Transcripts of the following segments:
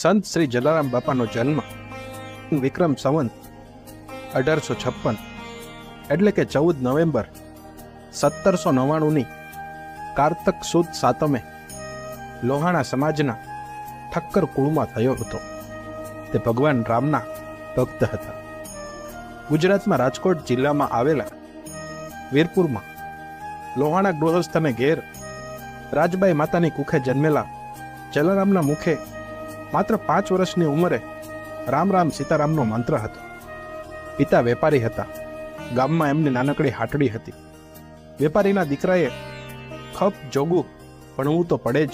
સંત શ્રી જલારામ બાપાનો જન્મ વિક્રમ સંવંત અઢારસો છપ્પન એટલે કે ચૌદ નવેમ્બર સત્તરસો નવ્વાણુંની કારતક સુદ સાતમે લોહાણા સમાજના ઠક્કર કુળમાં થયો હતો. તે ભગવાન રામના ભક્ત હતા. ગુજરાતમાં રાજકોટ જિલ્લામાં આવેલા વીરપુરમાં લોહાણા ગૃહસ્થને ઘેર રાજબાઈ માતાની કુખે જન્મેલા જલારામના મુખે માત્ર પાંચ વર્ષની ઉંમરે રામ રામ સીતારામનો મંત્ર હતો. પિતા વેપારી હતા. ગામમાં એમની નાનકડી હાટડી હતી. વેપારીના દીકરાએ ખપ, જોગું ભણવું તો પડે જ.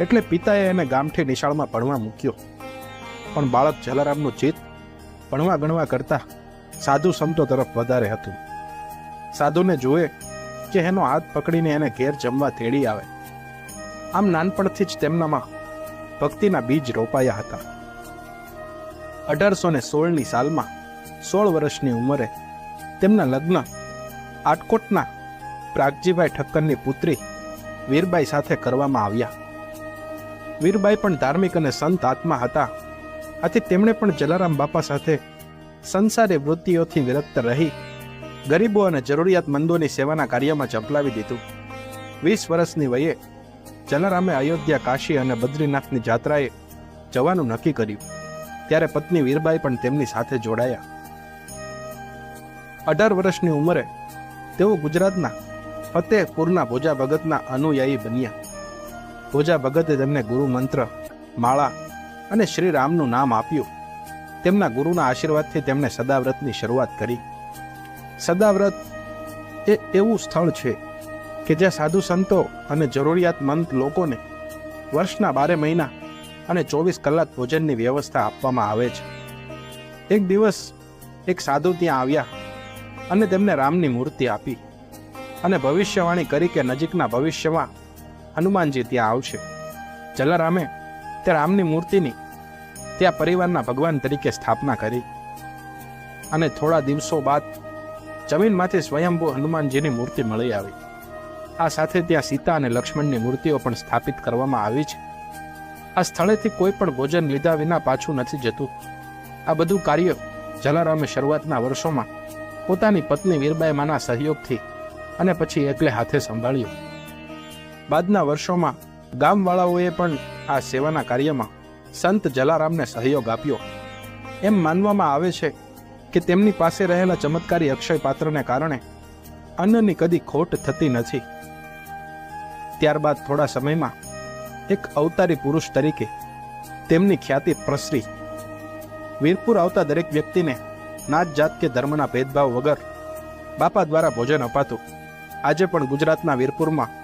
એટલે પિતાએ એને ગામઠી નિશાળમાં ભણવા મૂક્યો. પણ બાળક જલારામનું ચિત્ત ભણવા ગણવા કરતા સાધુ સંતો તરફ વધારે હતું. સાધુને જુએ કે એનો હાથ પકડીને એને ઘેર જમવા તેડી આવે. આમ નાનપણથી જ તેમનામાં ભક્તિના બીજ રોપાયા હતા. અઢારસો ને સોળની સાલમાં સોળ વર્ષની ઉંમરે તેમના લગ્ન આટકોટના પ્રાગજીભાઈ ઠક્કરની પુત્રી વીરબાઈ સાથે કરવામાં આવ્યા. વીરબાઈ પણ ધાર્મિક અને સંત આત્મા હતા. આથી તેમણે પણ જલારામ બાપા સાથે સંસારી વૃત્તિઓથી વિરક્ત રહી ગરીબો અને જરૂરિયાતમંદોની સેવાના કાર્યમાં ઝંપલાવી દીધું. વીસ વર્ષની વયે જલારામે અયોધ્યા કાશી અને બદ્રીનાથની જાત્રાએ જવાનું નક્કી કર્યું. ત્યારે પત્ની વીરબાઈ પણ તેમની સાથે જોડાયા. અઢાર વર્ષની ઉંમરે તેઓ ગુજરાતના ફતેહપુરના ભોજા ભગતના અનુયાયી બન્યા. ભોજા ભગતે તેમને ગુરુ મંત્ર, માળા અને શ્રી રામનું નામ આપ્યું. તેમના ગુરુના આશીર્વાદથી તેમણે સદાવ્રતની શરૂઆત કરી. સદાવ્રત એ એવું સ્થળ છે કે જ્યાં સાધુ સંતો અને જરૂરિયાતમંદ લોકોને વર્ષના બારે મહિના અને ચોવીસ કલાક ભોજનની વ્યવસ્થા આપવામાં આવે છે. એક દિવસ એક સાધુ ત્યાં આવ્યા અને તેમને રામની મૂર્તિ આપી અને ભવિષ્યવાણી કરી કે નજીકના ભવિષ્યમાં હનુમાનજી ત્યાં આવશે. જલારામે તે રામની મૂર્તિની ત્યાં પરિવારના ભગવાન તરીકે સ્થાપના કરી અને થોડા દિવસો બાદ જમીનમાંથી સ્વયંભૂ હનુમાનજીની મૂર્તિ મળી આવી. આ સાથે ત્યાં સીતા અને લક્ષ્મણની મૂર્તિઓ પણ સ્થાપિત કરવામાં આવી છે. આ સ્થળેથી કોઈ પણ ભોજન લીધા વિના પાછું નથી જતું. આ બધું કાર્ય જલારામે શરૂઆતના વર્ષોમાં પોતાની પત્ની વીરબાઈ માના સહયોગથી અને પછી એકલે હાથે સંભાળ્યું. બાદના વર્ષોમાં ગામવાળાઓએ પણ આ સેવાના કાર્યમાં સંત જલારામને સહયોગ આપ્યો. એમ માનવામાં આવે છે કે તેમની પાસે રહેલા ચમત્કારી અક્ષય પાત્રને કારણે અન્નની કદી ખોટ થતી નથી. ત્યારબાદ થોડા સમયમાં એક અવતારી પુરુષ તરીકે તેમની ખ્યાતિ પ્રસરી. વીરપુર આવતા દરેક વ્યક્તિને નાત જાત કે ધર્મના ભેદભાવ વગર બાપા દ્વારા ભોજન અપાતું. આજે પણ ગુજરાતના વીરપુરમાં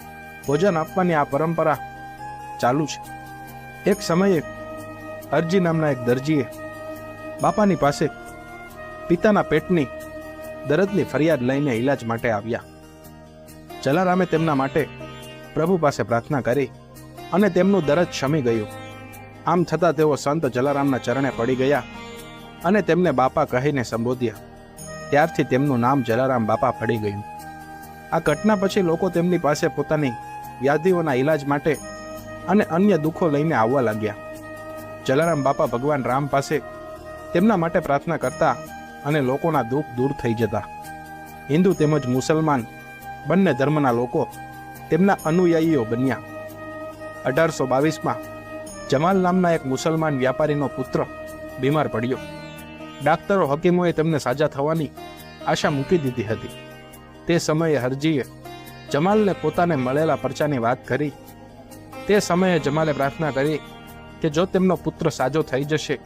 ભોજન આપવાની આ પરંપરા ચાલુ છે. એક સમયે અરજી નામના એક દરજીએ બાપાની પાસે પિતાના પેટની દર્દની ફરિયાદ લઈને ઈલાજ માટે આવ્યા. જલારામે તેમના માટે પ્રભુ પાસે પ્રાર્થના કરી અને તેમનું દરજ શમી ગયું. આમ છતાં તેઓ સંત જલારામના ચરણે પડી ગયા અને તેમને બાપા કહીને સંબોધ્યા. ત્યારથી તેમનું નામ જલારામ બાપા પડી ગયું. આ ઘટના પછી લોકો તેમની પાસે પોતાની વ્યાધિઓના ઈલાજ માટે અને અન્ય દુઃખો લઈને આવવા લાગ્યા. જલારામ બાપા ભગવાન રામ પાસે તેમના માટે પ્રાર્થના કરતા અને લોકોના દુઃખ દૂર થઈ જતા. હિન્દુ તેમજ મુસલમાન બંને ધર્મના લોકો તેમના અનુયાયીઓ બન્યા. અઢારસો બાવીસમાં જમાલ નામના એક મુસલમાન વ્યાપારીનો પુત્ર બીમાર પડ્યો. ડાક્ટરો હકીમોએ તેમને સાજા થવાની આશા મૂકી દીધી હતી. તે સમયે હરજીએ જમાલને પોતાને મળેલા પરચાની વાત કરી. તે સમયે જમાલે પ્રાર્થના કરી કે જો તેમનો પુત્ર સાજો થઈ જશે,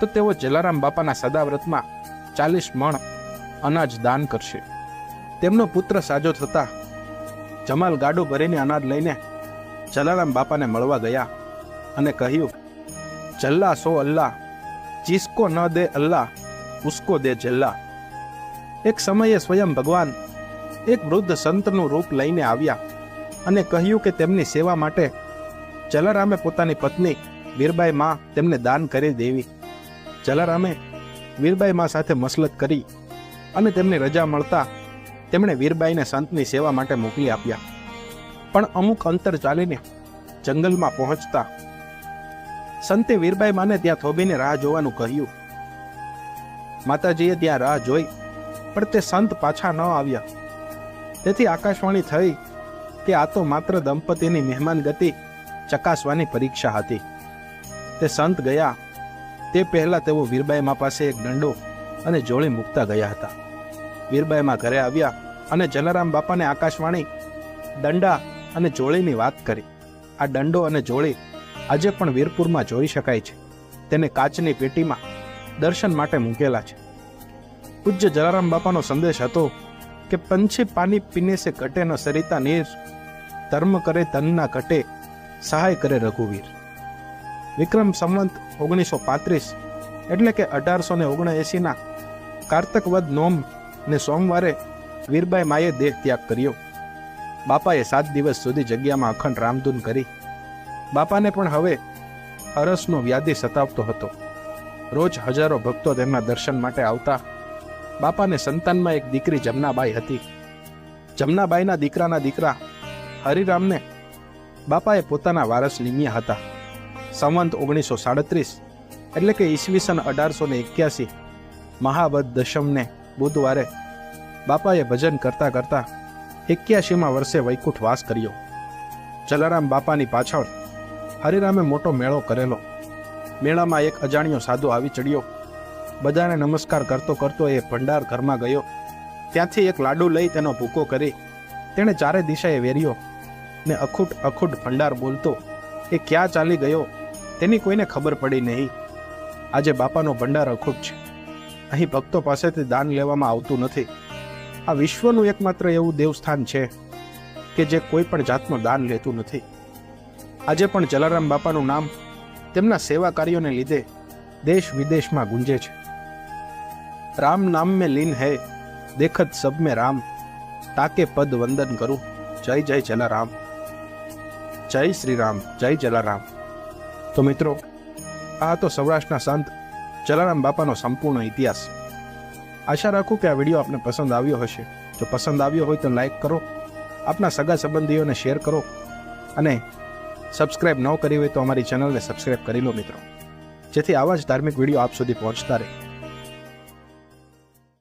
તો તેઓ જલારામ બાપાના સદાવ્રતમાં ચાલીસ મણ અનાજ દાન કરશે. તેમનો પુત્ર સાજો થતા જમાલ ગાડું ભરીને અનાજ લઈને જલારામ બાપાને મળવા ગયા અને કહ્યું, જલ્લા સો અલ્લાહ ચીસકો ન દે અલ્લાહ ઉસકો દે જલ્લા. એક સમયે સ્વયં ભગવાન એક વૃદ્ધ સંતનું રૂપ લઈને આવ્યા અને કહ્યું કે તેમની સેવા માટે જલારામે પોતાની પત્ની વીરબાઈ માં તેમને દાન કરી દેવી. જલારામે વીરબાઈ માં સાથે મસલત કરી અને તેમને રજા મળતા તેમણે વીરબાઈને સંતની સેવા માટે મોકલી આપ્યા. પણ અમુક અંતર ચાલીને જંગલમાં પહોંચતા સંતે વીરબાઈ માને ત્યાં થોભીને રાહ જોવાનું કહ્યું. માતાજીએ ત્યાં રાહ જોઈ, પણ તે સંત પાછા ન આવ્યા. તેથી આકાશવાણી થઈ કે આ તો માત્ર દંપતીની મહેમાન ગતિ ચકાસવાની પરીક્ષા હતી. તે સંત ગયા. તે પહેલા તેઓ વીરબાઈ મા પાસે એક દંડો અને જોળી મૂકતા ગયા હતા. વીરબાઈમાં ઘરે આવ્યા અને જલારામ બાપાને આકાશવાણી, દંડા અને જોળીની વાત કરી. આ દંડો અને જોળી આજે પણ વીરપુરમાં જોઈ શકાય છે. તેને કાચની પેટીમાં દર્શન માટે મૂકેલા છે. પૂજ્ય જલારામ બાપાનો સંદેશ હતો કે પંછી પાની પીને સે ઘટે ન સરિતા નીર, ધર્મ કરે તનના ઘટે, સહાય કરે રઘુવીર. વિક્રમ સંવંત ઓગણીસો પાંત્રીસ એટલે કે અઢારસો ને ઓગણએંસીના કારતક વદ નોમ ને સોમવારે વીરબાઈ માએ દેહ ત્યાગ કર્યો. બાપાએ સાત દિવસ સુધી જગ્યામાં અખંડ રામધૂન કરી. બાપાને પણ હવે હરસનો વ્યાધિ સતાવતો હતો. રોજ હજારો ભક્તો તેમના દર્શન માટે આવતા. બાપાને સંતાનમાં એક દીકરી જમનાબાઈ હતી. જમનાબાઈના દીકરાના દીકરા હરિરામને બાપાએ પોતાના વારસ નિમ્યા હતા. સંવંત ઓગણીસો સાડત્રીસ એટલે કે ઈસવીસન અઢારસો ને એક્યાસી મહાવદ દશમને બુધવારે બાપાએ ભજન કરતા કરતા એક્યાસીમાં વર્ષે વૈકુંઠ વાસ કર્યો. જલારામ બાપાની પાછળ હરિરામે મોટો મેળો કરેલો. મેળામાં એક અજાણ્યો સાધુ આવી ચડ્યો. બધાને નમસ્કાર કરતો કરતો એ ભંડાર ઘરમાં ગયો. ત્યાંથી એક લાડુ લઈ તેનો ભૂકો કરી તેણે ચારે દિશાએ વેર્યો ને અખૂટ અખૂટ ભંડાર બોલતો, એ ક્યાં ચાલી ગયો? તેની કોઈને ખબર પડી નહીં. આજે બાપાનો ભંડાર અખૂટ છે. અહીં ભક્તો પાસેથી દાન લેવામાં આવતું નથી. આ વિશ્વનું એકમાત્ર એવું દેવસ્થાન છે કે જે કોઈ પણ જાતનું દાન લેતું નથી. આજે પણ જલારામ બાપાનું નામ તેમના સેવા કાર્યોને લીધે દેશ વિદેશમાં ગુંજે છે. રામ નામ મેં લીન હૈ, દેખત સબ મેં રામ, તાકે પદ વંદન કરું. જય જય જલારામ. જય શ્રી રામ, જય જલારામ. તો મિત્રો, આ તો સૌરાષ્ટ્રના સંત જલારામ બાપાનો સંપૂર્ણ ઇતિહાસ. આશા રાખું કે આ વીડિયો આપને પસંદ આવ્યો હશે. જો પસંદ આવ્યો હોય તો લાઈક કરો, આપના સગા સંબંધીઓને શેર કરો અને સબસ્ક્રાઇબ ન કરી હોય તો અમારી ચેનલને સબસ્ક્રાઇબ કરી લો મિત્રો. જેથી આવા જ ધાર્મિક વીડિયો આપ સુધી પહોંચતા રહે.